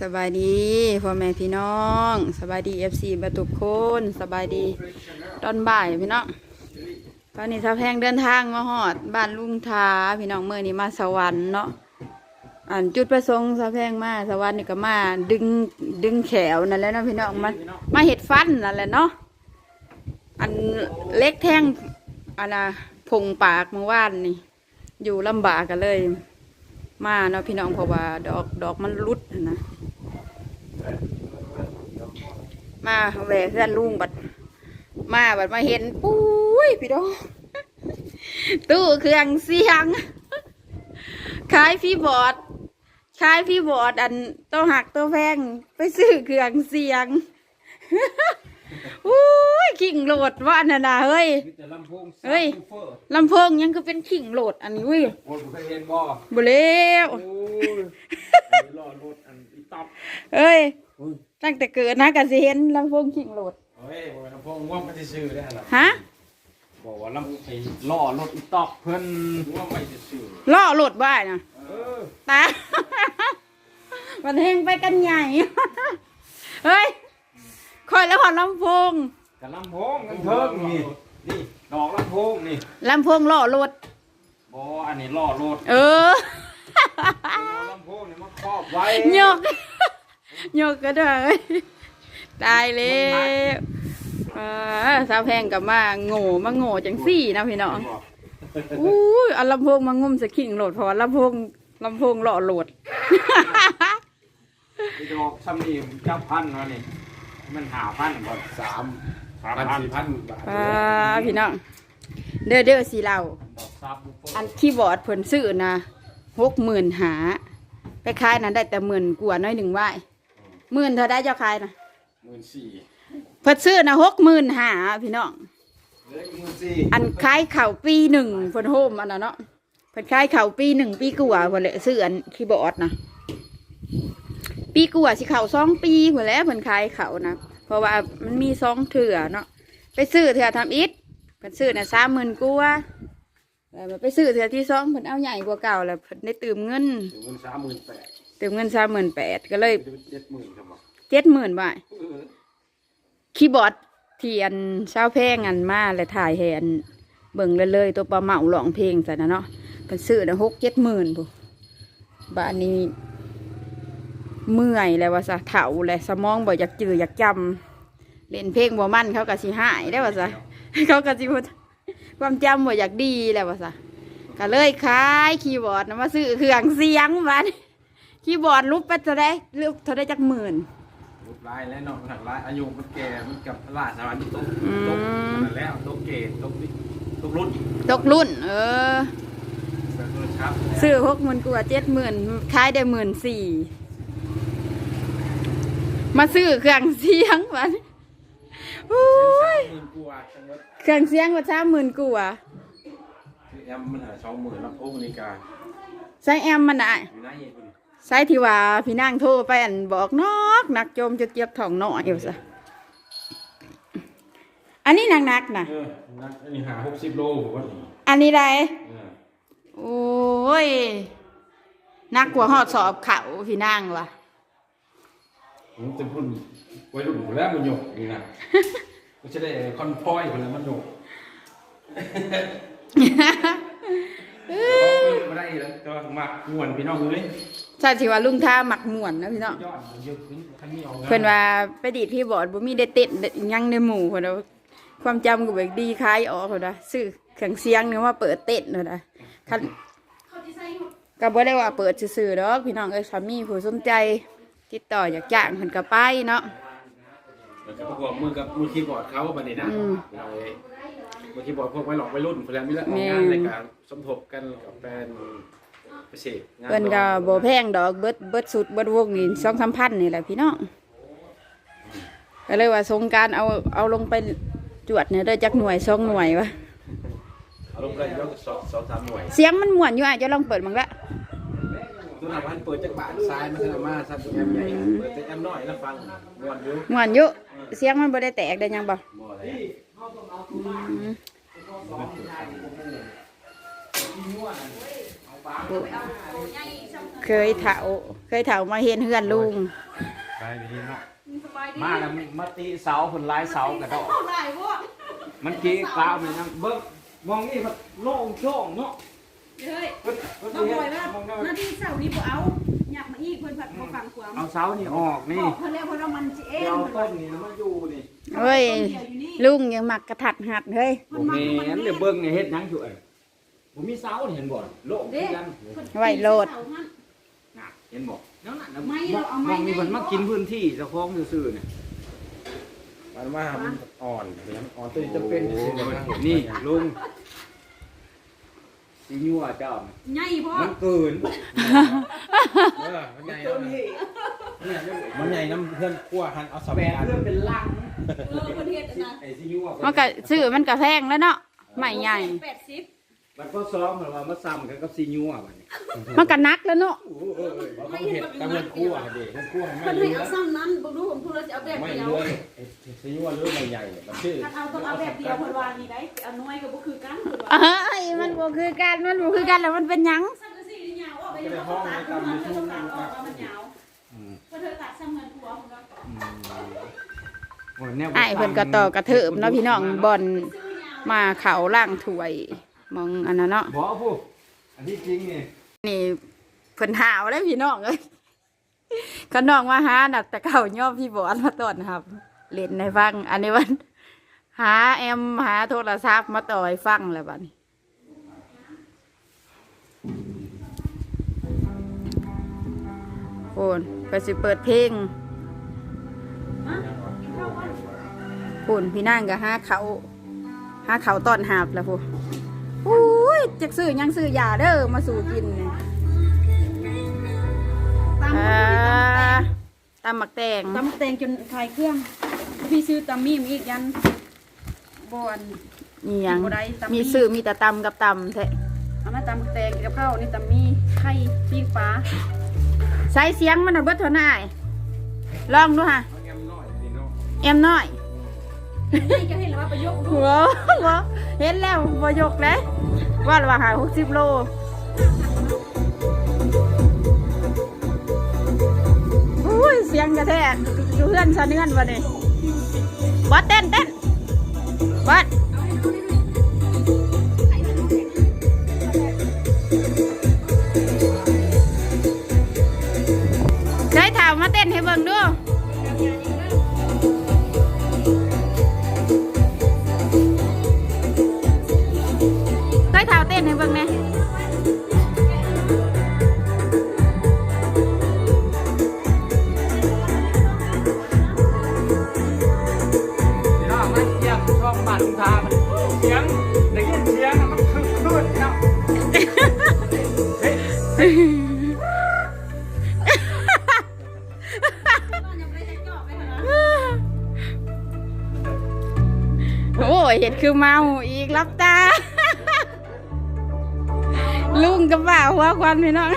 สบายดีพ่อแม่พี่น้องสบายดีเอฟซีบทุกคนสบายดีตอนบ่ายพี่น้องตอนนี้สาวแพงเดินทางมาหอดบ้านลุงทาพี่น้องเมื่อนี้มาสวรรค์เนาะอันจุดประสงค์สาวแพงมาสวรรค์นี่ก็มาดึงดึงแขวนั่นแหละเนาะพี่น้องมามาเห็ดฟันนั่นแหละเนาะอันเล็กแท่งอันน่ะพงปากเมื่อวานนี่อยู่ลำบากกันเลย มาเนาะพี่น้องเพราะว่าดอกดอกมันรุดนะมาแหวกเพื่อนลุงบัด มาบัดมาเห็นปุ้ยพี่น้องตู้เครื่องเสียงขายพี่บอร์ดขายพี่บอร์ดอันต้องหักตัวแพงไปซื้อเครื่องเสียง อุ้ยขิงโหลดว่าอันน่ะนะเฮ้ย มีแต่ลำโพงเฮ้ยซับวูเฟอร์ลำโพงยังก็เป็นขิงโหลดอันนี้เว้ยโอ้ยผมเคยเห็นบ่บ่เล้วโอ้ยรอรถอันอีต๊อปเอ้ยอุ้ยตั้งแต่เกิดนะกันสิเห็นลำโพงขิงโหลดเฮ้ยบอกว่าลำโพงว่ามันจะซื้อได้หรอฮะบอกว่าลำไอ้ล่อรถอีต๊อปเพิ่นว่าไม่จะซื้อล่อโหลดบ้ายนะเออตา มันเฮงไปกันใหญ่ เฮ้ย คอยแล้วหอดลำโพงกับลำโพงกันเพิ่งนี่นี่ดอกลำโพงนี่ลำโพงล่อโหลดบ่อันนี้ล่อรถเออเอาลำโพงนี่มาครอบไว้หยกหยกก็ได้ตายแล้วเออสาวแพงกับมาโง่มาโง่จังสี่นะพี่น้องอู้ยเอาลำโพงมางุ่มสกิ่งโหลดเพราะว่าลำโพงลำโพงล่อโหลดไอ้ดอกซ้ำนี่เก้าพันวะนี่ มันหาพันบ่สามสามพันสี่พันบาทป้าพี่น้อง เด้อเด้อสีเราดอกซับวูเฟอร์อันคีย์บอร์ดเพิ่นซื้อนะหกหมื่นหาไปขายนั้นได้แต่หมื่นกว่าน้อยหนึ่งไหวหมื่นเธอได้เจ้าขายนะหมื่นสี่เพิ่นซื้อนะหกหมื่นหาพี่น้อง เหลืออีกหมื่นสี่อันขายเข่าวปีหนึ่งเพิ่นโฮมอันนั้นเนาะเพิ่นขายเข่าวปีหนึ่งปีกว่าเพิ่นเลยซื้ออันคีย์บอร์ดนะ ปีกว่าสิเข่าสองปีเพิ่นแล้วเพิ่นขายเขานะเพราะว่ามันมีสองเถื่อเนาะไปซื้อเถื่อทำอิฐเพิ่นซื้อน่ะสามหมื่นกว่าแล้วไปซื้อเถื่อที่สองเพิ่นเอาใหญ่กว่าเก่าแล้วเพิ่นได้ตื่มเงินถึงเงินสามหมื่นแปดตื่มเงินสามหมื่นแปดก็เลยเจ็ดหมื่นครับเจ็ดหมื่นบาทคีย์บอร์ดเที่อันเช้าแพงอันมาและถ่ายแหนเบิ่งเลยเลยตัวปลาเหมาหลองเพลงใส่นะเนาะเป็นซื้อเนะหกเจ็ดหมื่นปุ๊บ้านนี้ เมื่อยแล้วว่าซะเถาเลยสมองบ่อยากจืออยากจำเล่นเพลงบ่มันเขาก็สิหายได้ว่าซะเขาก็สิว่าความจำบ่อยากดีแล้วว่าซะก็เลยขายคีย์บอร์ดนะมาซื้อเครื่องเสียงบ้านคีย์บอร์ดรูปไปเท่าได้รูปเท่าได้จักหมื่นรูปลายและนอกหลักลายอายุมันแก่มันกับลาสารนี่ตกอืมตกนั่นแล้วตกเกตตกนี่ตกรุ่นตกรุ่น เออแต่ตัวชับซื้อหกหมื่นกว่าเจ็ดหมื่นขายได้หมื่นสี่ มาซื้อเครื่องเสียงมันอุ้ยหมื่นกว่าจังหวัดเครื่องเสียงว่าสามหมื่นกว่าแอมมันหาสองหมื่นลำโพงนี่กาใช้แอมมันได้อยู่ไหนคุณใช้ที่ว่าพี่นางโทรไปอันบอกนอกนักโจมจะเจี๊ยบท้องหน่อยอยู่ซะอันนี้นักๆนะเออนักอันนี้หาหกสิบโลผมว่าอันนี้ได้เออโอ้ยนักกว่าหอดสอบเขาพี่นางว่ะ ผมจะพูดไว้รุ่นผมแล้วมันหยกนี่นะก็จะได้คอนพอยคนแล้วมันหยกไม่ได้แล้วก็มักม่วนพี่น้องเลยใช่ที่ว่าลุงท่าหมักหมวนนะพี่น้องยอดเยอะขึ้นทั้งนี้เอาเพิ่นว่าไปดีดที่บอร์ดบ่มีได้เต้นหยังในหมู่เพิ่นว่าความจำก็แบบดีคล้ายออกเพิ่นว่าซื้อเครื่องเสียงเนี่ยว่าเปิดเต้นเพิ่นว่าคันก็บ่ได้ว่าเปิดซื่อๆดอกพี่น้องเอ้ยสามีผู้สนใจ ติดต่ออยากจ้างเพิ่นก็ไปเนาะ มันจะประกอบมือกับมือคีย์บอร์ดเขาบันนี้นะอืมเราเลยมือคีย์บอร์ดพวกไว้หลอกไว้รุ่นเพื่อนมีแล้วแม่งานในการสมทบกันกับแบรนด์พิเศษงานเพิ่นก็บ่แพงดอกเบิดเบิดสุดเบิดวงนี่2-3พันนี่แหละพี่น้องก็เลยว่าสงกรารเอาเอาลงไปจวดเนี่ยเด้อจักหน่วยสองหน่วยวะเอาลงไปยกสองสองสามหน่วย เสียงมันม่วนอยู่อะจะลองเปิดมั้งละ ตัวหน้าพันเปิดจากบาทซ้ายมาขึ้นมาซับแอมใหญ่เปิดจากแอมน้อยแล้วฟังม่วนอยู่ม่วนอยู่เสียงมันบ่ได้แตกได้หยังบ่บ่อะไรเคเคยเถาเคยเถามาเห็นเฮือนลุงไปดีเนาะมาแล้วมาตีเสาผลลายเสากระโดดมันกี้กล่าวเลยนะเบิ้งมองนี่มันโล่งโช่งเนาะ เฮ้ยเพิ่นเพิ่นต้องเฮ็บอยดว่ามองได้หน้าที่เสาร์นี้บ่เอา อยากมาอีกเพิ่นผัดบ่ฟังความเอาเสานี่ออกนี่บอกเพิ่นแล้วเพิ่นว่ามันสิเอ็นเดี๋ยวเพิ่นต้นนี่มันอยู่นี่เฮ้ยต้นเดียวอยู่นี่ลุงยังมักกระถัดหัดเฮ้ยบ่แม่นเดี๋ยวเบิ้งนี่เฮ็ดหยังอยู่เอ้ยบ่มีเสานี่เห็นบ่โล่งเด้คือกันเพิ่นไว้โลดเสาหั่นน่ะเห็นบ่นั่นน่ะนะไม่เราเอาไม้มองนี่มันมากินพื้นที่เจ้าของซื่อๆเนี่ยมันว่ามันอ่อนเดี๋ยวมันอ่อนตัวนี้จะเป็นโอ้เดี๋ยวมันนี่ลุง สิยั่วเจ้าน่ะใหญ่บ่มันเกิน เออมันใหญ่แล้วนะมันใหญ่น้ำเพื่อนขั้วหันเอาสแปแปดนเพื่อนเป็นลังเออเพิ่นเฮ็ดนะไอ้สิยั่วมันก็ซื้อมันก็แพงแล้วเนาะใหม่ใหญ่80 มันก็ซ้อมเหมือนว่ามาซ้ำกันกับซีญัวบัดนี้มันก็นักแล้วเนาะเขาเห็ดกับเพื่อนขั้วเด็กเพื่อนขั้วไม่เพิ่นเลืให้อเอาซ้ำนั้นบ่รู้ผมพูดแล้วสิเอาแบบไม่เดียวเลือซีนัวเลือดใหญ่มันชื่อ ถ้าเอาต้องเอาแบบเดียวเพิ่นว่านี่ได้เอาน้อยก็บ่คือกันเพิ่นว่าเอ้ยมันบ่คือกันมันบ่คือกันแล้วมันเป็นหยังสังกะสีนี่ยาวออกไปยังบ่ตัดมันมันก็ตัดออกแล้วมันยาวเพิ่นเธอตัดซ้ำเงินผัวเพิ่นว่าไอ้ายเพิ่นก็ต่อกระเถิบเนาะพี่น้องบอลมาเขาล่างถ้วย มองอันนั้นเนาะบอกผู้อันที่จริงนี่นี่เพิ่นหาวแล้วพี่น้องเอ้ยก็น้องมาหาน่ะแต่เก่าย่อพี่บอลมาตอนครับ เล่นให้ฟัง อันนี้วันหาแอมหาโทรศัพท์มาต่อให้ฟังแล้วบัดนี้โอนไปสิเปิดเพลงพูนพี่นางก็หาเขาหาเขาตอนหาบแล้วพูอุ้ย จักซื้อหยังซื้อยาเด้อมาสู่กินเนี่ยตำอ่าตำตำหมักแตงตำแตงจนคลายเครื่อง พี่ซื้อตำมีมอีกยันบอน นี่ยังบ่ได้ตำมีซื้อมีแต่ตำกับตำแท้เอามาตำแตงกับข้าวนี่ตำมีไข่ปีกฟ้าใส่เสียงมันน่ะเบิดเท่าไหร่ลองดูฮะเอาแงมน้อยนี่เนาะแอมน้อยนี่ก็เห็นแล้วว่าประโยคดูหัวหัวเห็นแล้วบ่ยกเลย ว่าละว่าหาหกสิบโลอุ้ยเสียงกระแทกดูเพื่อนซะเนื่อนวะนี่บอสเต้นเต้นบอส ลุงทามันเสียงได้ยินเสียงมันคึกคืนเนาะเฮ้ยโอ้ยเห็นคือเมาอีกรับตา ลุงกับบ่าวหัวควันพี่น้อง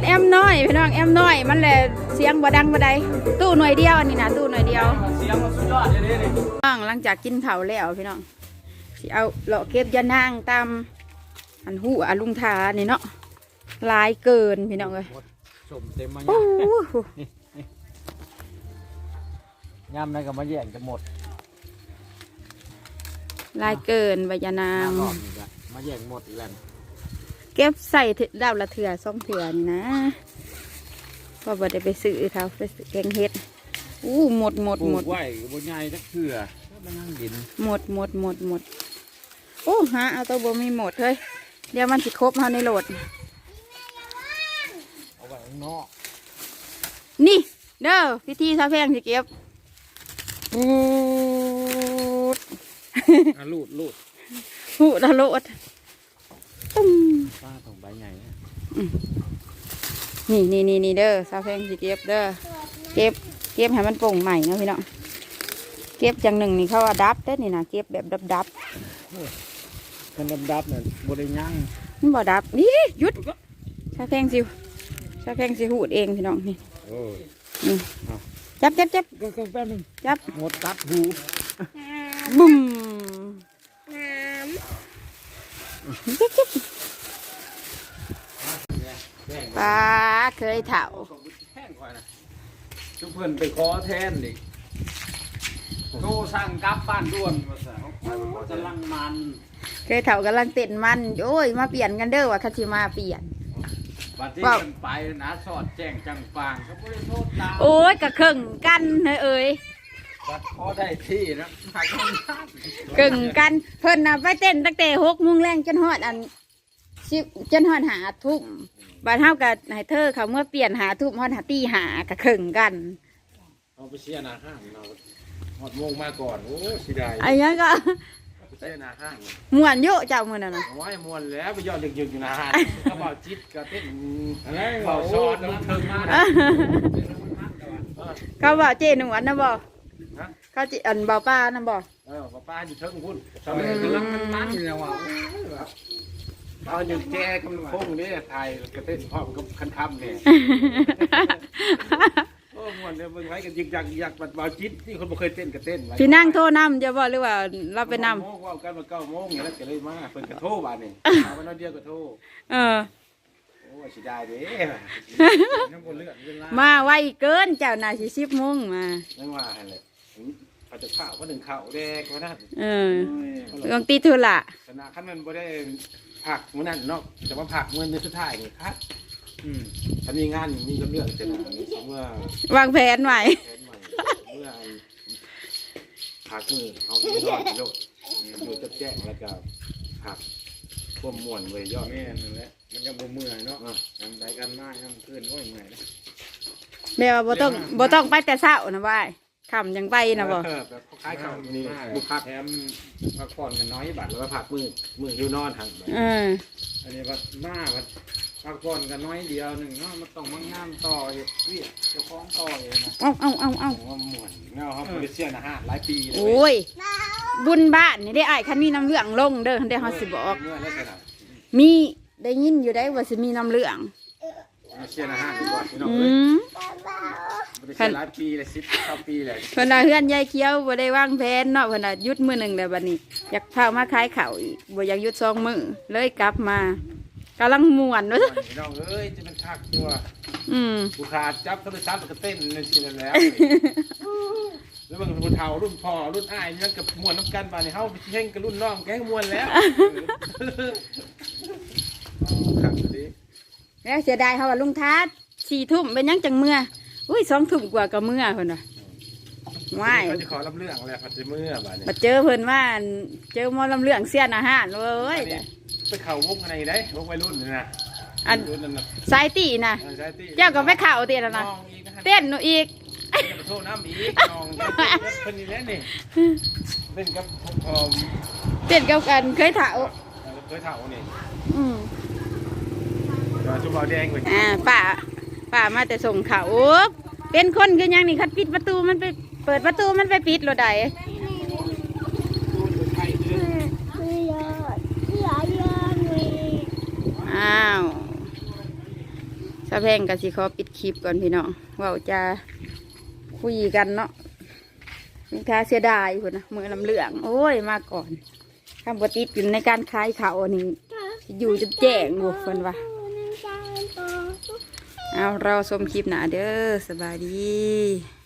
ดแอมน้อยพี่น้องแอมน้อย มันแหละเสียงบ่ดังบ่ใดตู้หน่วยเดียวอันนี้นะตู้หน่วยเดียวเสียงมันสุดยอดเลยนี่น้องหลังจากกินข้าวแล้วพี่น้องสิเอาเลาะเก็บยานางตามอันหูอาลุงทานี่เนาะหลายเกินพี่น้องเอ้ยสมเต็มมาโอ้เนี่ยโหย่ำนั่นก็มาแย่งจะหมดหลายเกินใบยานางรอบนี้ก็มาแย่งหมดอีกแล้ว เก็บใส่ถึดาวละเถื่อสองเถื่อนี่นะเพอบ่ได้ไปซื้อเขาไปซื้อแกงเฮ็ดอู้หมดหมดปลูหมดกไว้บนใหญ่จักเถื่อมานั่งดินหมดหมดหมดหมดโอ้หาเอาตัวบ่มีหมดเฮ้ยเดี๋ยวมันสิครบเฮาในโหลดเอาไว้ข้างนอกนี่ เด้อพิธีซาแพงสิเก็บปูดอะลูดลูดหูดละโลดฟ้าของใบใหญ่นะนี่นี่นี่นี่เด้อสาวแพงสิเก็บเด้อเก็บเก็บให้มันโป่งใหม่เนาะพี่น้องเก็บจังหนึ่งนี่เขาว่าดับเด้อนี่นะเก็บแบบดับดับเป็นดำๆเนี่ยบริย่างๆมันบ่ดับนี่หยุดสาวแพงสิสาวแพงสิหูดเองพี่น้องนี่โอ้จับจับจับก็ก็แป๊บนึงจับหมดกัดหูบุ้มจับจับ ป้าเคยเถาแห้งกว่านะชุบเพื่อนไปขอแทนดิโทรสั่งกลับบ้านด่วนมาสั่งเขาจะลังมันเคยเถากำลังเต้นมัน โอ้ย มาเปลี่ยนกันเด้อว่าคัชิมาเปลี่ยนบัดที่ว้าวกันไปนะสอดแจ้งจังฟางเขาไม่ได้โทษตามโอ้ยกะเข่งกันเฮ้ยเอ้ยบัดพอได้ที่นะหากันได้เก่งกันเพิ่นน่ะไปเต้นตั้งแต่หกโมงแรงจนฮอดอัน สิบจนฮอดหาทุ่มบาดเฮากับให้เธอเขาเมื่อเปลี่ยนหาทุ่มฮอดหาตีหากะเข่งกันเอาไปเชียร์หนาห้างเราหอดโมงมาก่อนโอ้เสียดายไอ้ยังก็ไปเชียร์หนาห้างม่วนเยอะเจ้ามื้อนั่นน่ะเอาไว้มวนแล้วไปยอดยึกๆอยู่หนาห้างก็บอกจิตก็เต้นอะไรเบาเบาซซออดดน้ำน้ำเทิเทิงงมามากเขาบอกเจหนวดนะบ่เขาจิอันเบาป้านะบ่เออป้าอยู่เทิงพุ่นทำไมกำลังมันมันอยู่แล้วอะ เอาอยู่แจกำลังโค้งนี่ไทยกระเต้นพร้อมกับคันคำเนี่ยโอ้มวนเนี่ยเบิ่งไว้กันยึกยักยักบัดเบาจิตที่คนบ่เคยเต้นก็เต้นไว้พี่นั่งโทรนำจะบ่หรือว่าเราไปนำโมงว่ากันมาเก้าโมงอย่างนั้นก็เลยมาเพิ่นกระโทรบาดนี่เอาวันนั้นเดียวกระโทรเออโอ้ยสิได้เด้ยังบ่เลือดเวลามาไวเกินเจ้าน่ะสิ10โมงมาไม่ว่าหั่นแหละเขาจะข้าวก็หนึ่งข้าวแดกว่านั่นเออต้องติดธุระชนะขั้นมันบ่ได้ ผักมื้อนั้นเนาะแต่ว่าผักมื้อนี้สุดท้ายนี่ครับอืมถ้ามีงานมีเรื่องจะนะเมื่อวางแผนไว้แผนใหม่เมื่อผักมือเอาไปนอนโลดอยู่จับแจ้งแล้วก็ผักพวกม่วนไว้ยอดแม่นั่นแหละมันยังบ่เมื่อยเนาะทำไปกันมากทำขึ้นโอ้ยเมื่อยนะ แม่ว่าบ่ต้องบ่ต้องไปแต่เช้านะว่าย ค่ำยังไปนะบ่ เออแบบคล้ายๆข้าวนี่บุกผักแถมพักผ่อนกันน้อยบัดแล้วก็ผักมือมืออยู่นอนทางเออ อันนี้บัดมาบัดพักผ่อนกันน้อยเดียวหนึ่งเนาะมันต้องมางามต่อเฮ็ดเวียกเจ้าของต่อเองนะเอาเอาเอาเอาผมว่าม่วนเนาะครับบริเซียนอาหารหลายปีเลยโอ้ย บุญบ้านนี่ได้อ้ายคันมีน้ำเหลืองลงเด้อคันได้เฮาสิบอก เมื่อแล้วขนาดมีได้ยินอยู่ได้ว่าสิมีน้ำเหลือง บริเซียนอาหารดีกว่าพี่น้องอืเอ้ยมบริเซียนหลายปีเลยสิบเก้าปีเลยเพิ่นน่ะเฮือนยายเขียวบ่ได้วางแผนเนาะเพิ่นน่ะหยุดมื้อหนึงแล้วบัดนี้ อยากพามาขายข้าวอีกบ่อยากหยุดสองมื้อเลยกลับมากำลังม่วนว่าซะพี่น้องเอ้ยจะเป็นคักจัวอืมกูขาดจับโทรศัพท์ก็เต้นในสิแล้วแล้วแล้วบางคนเฒ่ารุ่นพ่อรุ่นอ้ายนี่มันกับม่วนน้ำกันบาดนี้เฮาไปเช่งกับรุ่นน้องแก๊งม่วนแล้วครับดี แล้วเสียดายเขาว่าลุงทัดสี่ทุ่มเป็นหยังจังเมื่ออุ้ยสองทุ่มกว่าก็เมื่อเพิ่นว่าว้ายเขาจะขอรับเรื่องแล้วพัดเมื่อบาดนี้มาเจอเพิ่นว่าเจอหมอลำเรื่องเสียนอาหารเว้ย ไปเข่าวงอะไรได้วงวัยรุ่นนี่นะอันรุ่นนั้นนะสายตีนะเออใช่ที่เจ้าก็ไปเข่าเตียนนะน้องอีกนะฮะเต้นหนูอีก อย่าไปโทษน้ำอีกน้องอย่าไปเล่นคนนี้แน่นี่เล่นกับพวกพอมเต้นกับกันเคยเถาเคยเถ่านี่อืมาชุบเราแดงไปอ่าป้าป้ามาแต่ส่งเขาเป็นคนคือยังนี่คัดปิดประตูมันไปเปิดประตูมันไปปิดรถใดอ้าวสะแพงกับสิขอปิดคลิปก่อนพี่น้องเว่าจะคุยกันเนาะมีค่าเสียดายคนนะมือลำเหลือง โอ้ยมาก่อนข้ามบติดอยู่ในการขายเขาวนี่อยู่จะแจ้งบุคนว่า เอาเราชมคลิปหนาเด้อสบายดี